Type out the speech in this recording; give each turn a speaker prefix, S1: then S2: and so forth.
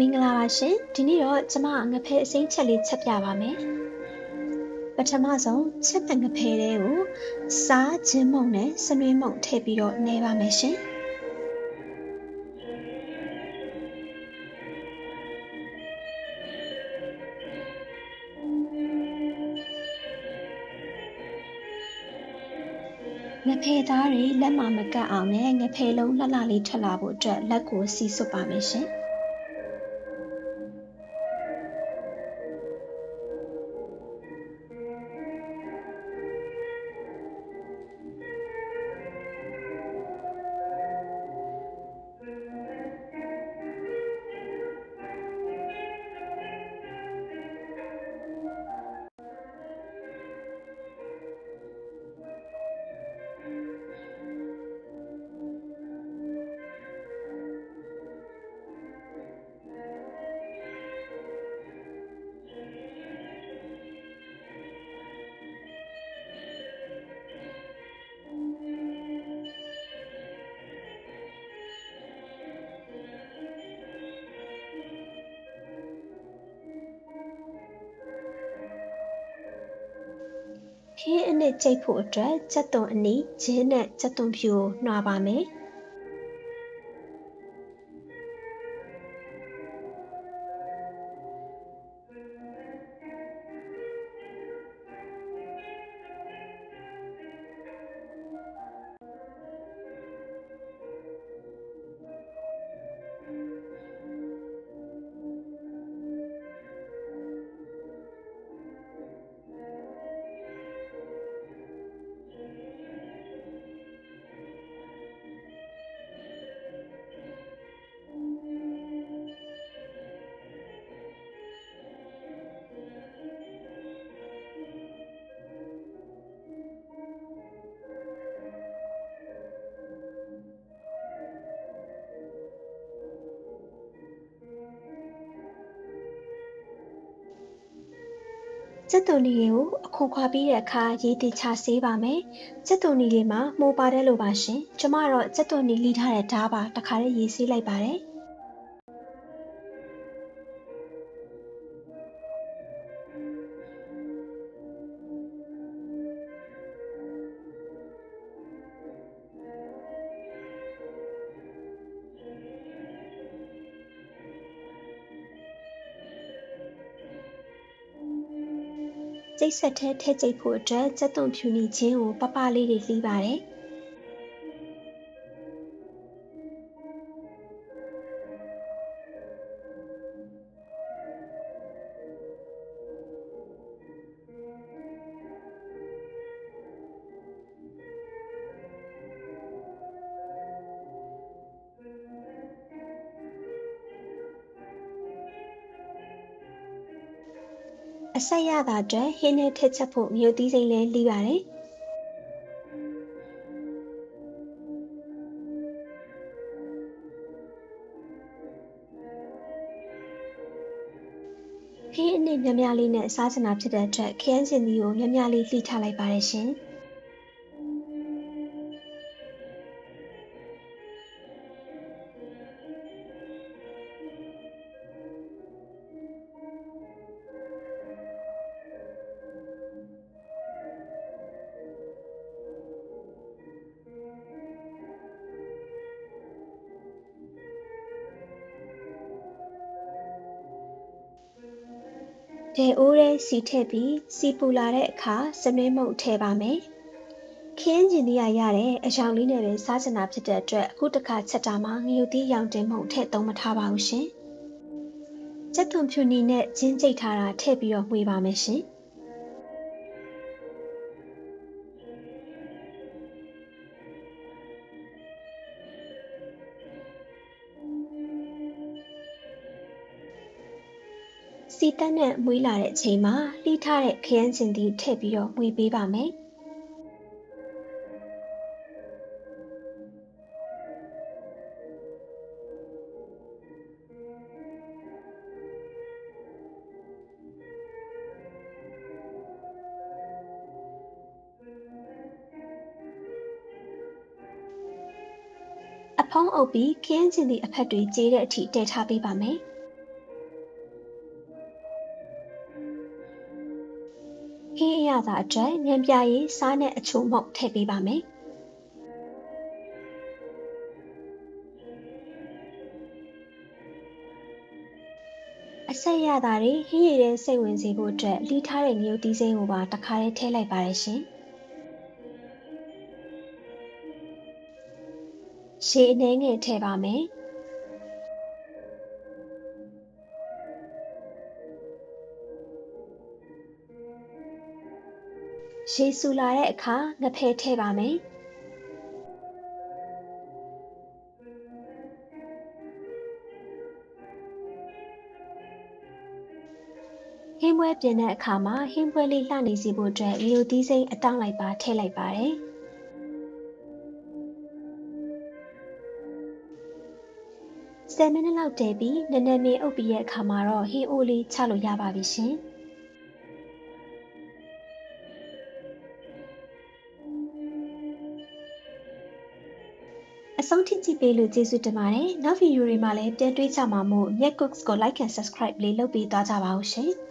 S1: မင်္ဂလာပါရှင်ဒီနေ့တော့ကျမငဖဲအစိမ်းချက်လေးချက်ပြပါမယ်ပထမဆုံးချက်တဲ့ငဖဲလေးကိုစားခြင်းမုံနဲ့စနွေးမုံထည့်ပြီးတော့နှဲပါမယ်ရှင်ငဖဲသားတွေလက်မမကတ်အောင်နဲ့ငဖဲလုံးလှလှလေးထွက်လာဖို့အတွက်လက်ကိုစီစွပ်ပါမယ်ရှင်။ ဟင်းအနှစ်ကျိတ်ဖို့အတွက်ကြက်သွန်အနီဂျင်းနဲ့ကြက်သွန်ဖြူကိုနှွာပါမယ်။ ကြက်သွန်နီတွေကိုအခွန်ခွာပြီးတဲ့အခါရေတည်ချဆေးပါမယ်။ကြက်သွန်နီလေးမှာမိုးပါတယ်လို့ပါရှင်။ကျမတော့ကြက်သွန်နီလိထားတဲ့ဓားပါတခါတည်းရေဆေးလိုက်ပါတယ်။ ကျိတ်ဆက်ထဲထည့်ကျိတ်ဖို့အတွက်ကြက်သွန်ဖြူနီချင်းကိုပပလေးတွေလှီးပါတယ်။ အဆက်ရတာအတွက်ဟင်းနဲ့ထည့်ချက်ဖို့မြို့သီးစိမ်းလည်းလှီးပါတယ်ဟင်းအနစ်မြများလေးနဲ့စားချင်တာဖြစ်တဲ့အတွက်ခရမ်းစင်သီးကိုမြများလေးလှီးထားလိုက်ပါတယ်ရှင်။ ဒဲအိုးထဲစီထည့်ပြီးစီပူလာတဲ့အခါစနွေးမုတ်ထည့်ပါမယ်။ခင်းကျင်လေးရရတဲ့အယောင်လေးနဲ့ပဲစားချင်တာဖြစ်တဲ့အတွက်အခုတစ်ခါချက်တာမှာငရုတ်သီးရောင်တင်မှုထည့်သုံးမထားပါဘူးရှင်။ချက်သွန်ဖြူနီနဲ့ဂျင်းကျိတ်ထားတာထည့်ပြီးတော့မှွေပါမယ်ရှင်။ စီတက်နဲ့မွေးလာတဲ့အချိန်မှာလှီးထားတဲ့ခရမ်းချင်သီးထည့်ပြီးတော့မှွေပေးပါမယ်။အဖုံးအုပ်ပြီးခင်းကျင်သည့်အဖက်တွေကျေးတဲ့အထိတည်ထားပေးပါမယ်။ သာအတွက်ညံပြရည်စားနဲ့အချိုမုတ်ထည့်ပေးပါမယ်။အဆက်ရတာတွေဟင်းရည်တဲ့စိတ်ဝင်စေဖို့အတွက်လှီးထားတဲ့ငရုတ်သီးစိမ်းကိုပါတစ်ခါတည်းထည့်လိုက်ပါရရှင်။ရှေးအနေငယ်ထည့်ပါမယ်။ ရှေးဆူလာတဲ့အခါငဖယ်ထည့်ပါမယ်။ဟင်းပွဲပြင်တဲ့အခါမှာဟင်းပွဲလေးလှနေစီဖို့အတွက်လီယိုသီးစိမ်းအတောင့်လိုက်ပါထည့်လိုက်ပါတယ်။10မိနစ်လောက်တည်ပြီးနည်းနည်းမင်းအုပ်ပြီးရဲ့အခါမှာတော့ဟင်းအိုးလေးချလို့ရပါပြီရှင်။ အဆုံးထိကြည့်ပေးလို့ကျေးဇူးတင်ပါတယ်။နောက်ဗီဒီယိုတွေမှာလည်းပြန်တွေ့ကြမှာမို့ Net Cooks ကို Like and Subscribe လေးလုပ်ပေးသွားကြပါဦးရှင်။